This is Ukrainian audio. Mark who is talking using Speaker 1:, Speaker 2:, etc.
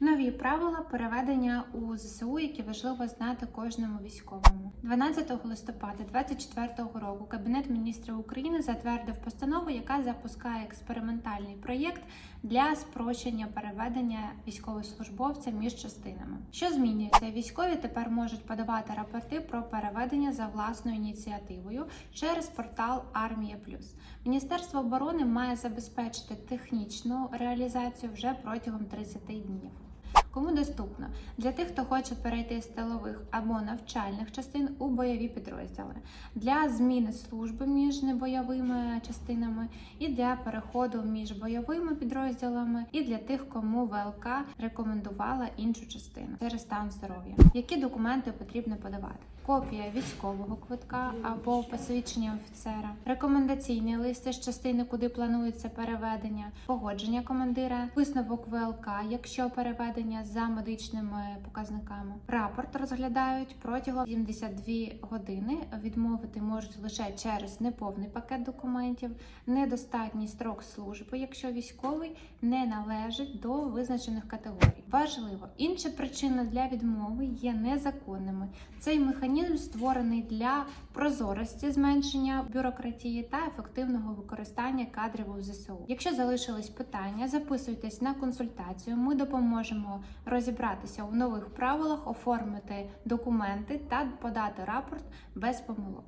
Speaker 1: Нові правила переведення у ЗСУ, які важливо знати кожному військовому. 12 листопада 2024 року Кабінет міністрів України затвердив постанову, яка запускає експериментальний проєкт для спрощення переведення військовослужбовця між частинами. Що змінюється? Військові тепер можуть подавати рапорти про переведення за власною ініціативою через портал Армія Плюс. Міністерство оборони має забезпечити технічну реалізацію вже протягом 30 днів. Кому доступно для тих, хто хоче перейти з тилових або навчальних частин у бойові підрозділи, для зміни служби між небойовими частинами і для переходу між бойовими підрозділами, і для тих, кому ВЛК рекомендувала іншу частину через стан здоров'я. Які документи потрібно подавати? Копія військового квитка або посвідчення офіцера, рекомендаційний лист з частини, куди планується переведення, погодження командира, висновок ВЛК, якщо переведення за медичними показниками. Рапорт розглядають протягом 72 години. Відмовити можуть лише через неповний пакет документів, недостатній строк служби, якщо військовий не належить до визначених категорій. Важливо, інші причини для відмови є незаконними. Цей механізм створений для прозорості, зменшення бюрократії та ефективного використання кадрів у ЗСУ. Якщо залишились питання, записуйтесь на консультацію. Ми допоможемо розібратися у нових правилах, оформити документи та подати рапорт без помилок.